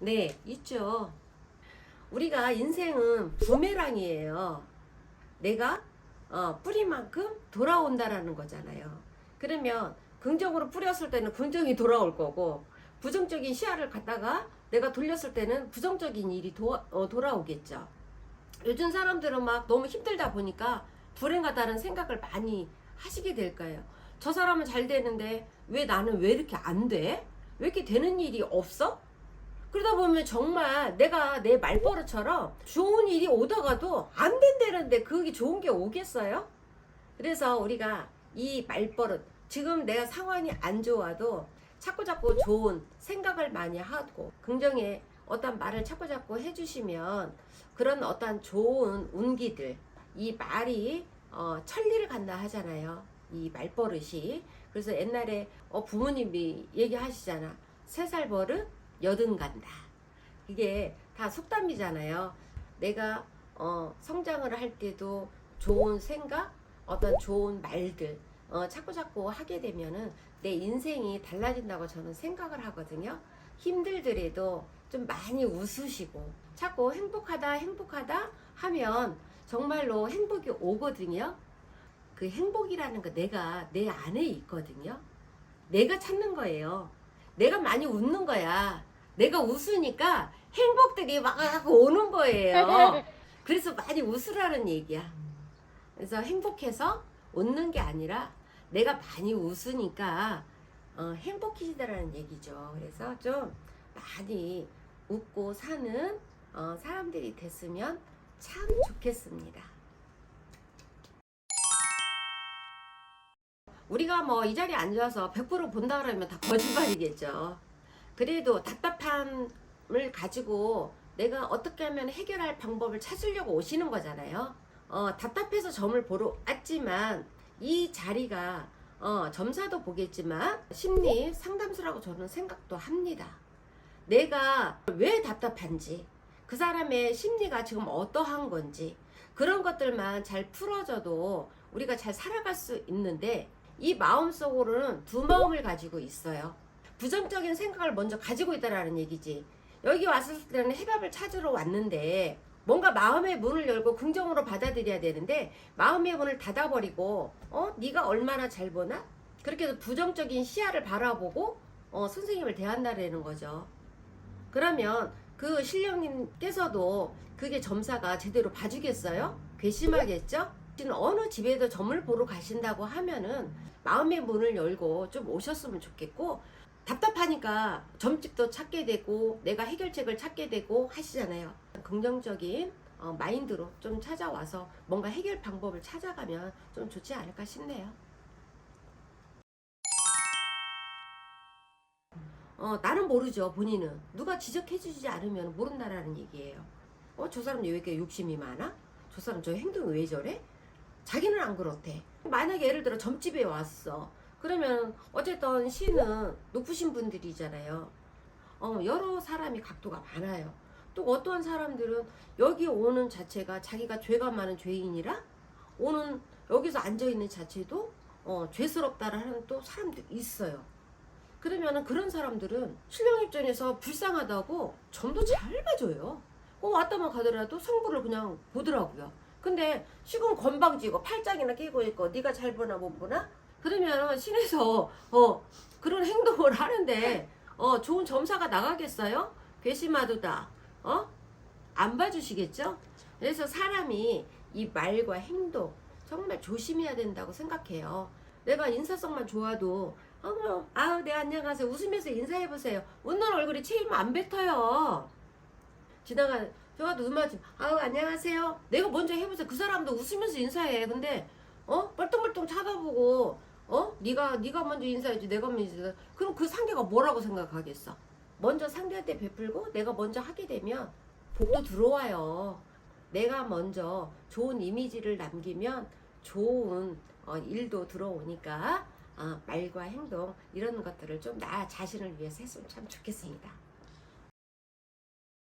네, 있죠. 우리가 인생은 부메랑이에요. 내가 어, 뿌리만큼 돌아온다라는 거잖아요. 그러면 긍정으로 뿌렸을 때는 긍정이 돌아올 거고 부정적인 시야를 갖다가 내가 돌렸을 때는 부정적인 일이 도, 어, 돌아오겠죠. 요즘 사람들은 막 너무 힘들다 보니까 불행하다는 생각을 많이 하시게 될 거예요. 저 사람은 잘 되는데 왜 나는 왜 이렇게 안 돼? 왜 이렇게 되는 일이 없어? 그러다 보면 정말 내가 내 말버릇처럼 좋은 일이 오다가도 안 된다는데 그게 좋은 게 오겠어요? 그래서 우리가 이 말버릇 지금 내가 상황이 안 좋아도 자꾸 자꾸 좋은 생각을 많이 하고 긍정의 어떤 말을 자꾸 자꾸 해주시면 그런 어떤 좋은 운기들 이 말이 어, 천리를 간다 하잖아요. 이 말버릇이 그래서 옛날에 어, 부모님이 얘기하시잖아. 세 살 버릇 여든 간다. 이게 다 속담이잖아요. 내가 어, 성장을 할 때도 좋은 생각, 어떤 좋은 말들 어, 자꾸 자꾸 하게 되면은 내 인생이 달라진다고 저는 생각을 하거든요. 힘들더라도 좀 많이 웃으시고 자꾸 행복하다 행복하다 하면 정말로 행복이 오거든요. 그 행복이라는 거 내가 내 안에 있거든요. 내가 찾는 거예요. 내가 많이 웃는 거야. 내가 웃으니까 행복들이 막 오는 거예요. 그래서 많이 웃으라는 얘기야. 그래서 행복해서 웃는 게 아니라 내가 많이 웃으니까 어, 행복해지다라는 얘기죠. 그래서 좀 많이 웃고 사는 어, 사람들이 됐으면 참 좋겠습니다. 우리가 뭐 이 자리에 앉아서 100% 본다 그러면 다 거짓말이겠죠. 그래도 답답함을 가지고 내가 어떻게 하면 해결할 방법을 찾으려고 오시는 거잖아요. 어, 답답해서 점을 보러 왔지만 이 자리가 어, 점사도 보겠지만 심리 상담소라고 저는 생각도 합니다. 내가 왜 답답한지 그 사람의 심리가 지금 어떠한 건지 그런 것들만 잘 풀어져도 우리가 잘 살아갈 수 있는데 이 마음속으로는 두 마음을 가지고 있어요. 부정적인 생각을 먼저 가지고 있다라는 얘기지. 여기 왔을 때는 해답을 찾으러 왔는데 뭔가 마음의 문을 열고 긍정으로 받아들여야 되는데 마음의 문을 닫아버리고 어 네가 얼마나 잘 보나 그렇게 해서 부정적인 시야를 바라보고 어 선생님을 대한다라는 거죠. 그러면 그 신령님께서도 그게 점사가 제대로 봐주겠어요? 괘씸하겠죠? 지금 어느 집에도 점을 보러 가신다고 하면은 마음의 문을 열고 좀 오셨으면 좋겠고 답답하니까 점집도 찾게 되고 내가 해결책을 찾게 되고 하시잖아요. 긍정적인 어, 마인드로 좀 찾아와서 뭔가 해결 방법을 찾아가면 좀 좋지 않을까 싶네요. 어, 나는 모르죠, 본인은. 누가 지적해주지 않으면 모른다라는 얘기예요. 어, 저 사람 왜 이렇게 욕심이 많아? 저 사람 저 행동이 왜 저래? 자기는 안 그렇대. 만약에 예를 들어 점집에 왔어. 그러면 어쨌든 시는 높으신 분들이잖아요. 어, 여러 사람이 각도가 많아요. 또 어떠한 사람들은 여기 오는 자체가 자기가 죄가 많은 죄인이라 오는 여기서 앉아 있는 자체도 어, 죄스럽다라는 또 사람도 있어요. 그러면은 그런 사람들은 신령 입장에서 불쌍하다고 점도 잘 봐줘요. 어, 왔다만 가더라도 성부를 그냥 보더라고요. 근데 지금 건방지고 팔짱이나 끼고 있고 네가 잘 보나 못 보나? 그러면 신에서 어 그런 행동을 하는데 어 좋은 점사가 나가겠어요? 괘씸하도다 어? 안 봐주시겠죠? 그래서 사람이 이 말과 행동 정말 조심해야 된다고 생각해요. 내가 인사성만 좋아도 어머 아우 네 안녕하세요 웃으면서 인사해보세요. 웃는 얼굴이 체이면 안 뱉어요. 지나가 저가도 눈 마주 아우 안녕하세요. 내가 먼저 해보세요. 그 사람도 웃으면서 인사해. 근데 어 뻘뚱뻘뚱 쳐다보고 어 네가 네가 먼저 인사해지 내가 먼저 인사. 그럼 그 상대가 뭐라고 생각하겠어? 먼저 상대한테 베풀고 내가 먼저 하게 되면 복도 들어와요. 내가 먼저 좋은 이미지를 남기면 좋은 어, 일도 들어오니까 어, 말과 행동 이런 것들을 좀 나 자신을 위해서 했으면 참 좋겠습니다.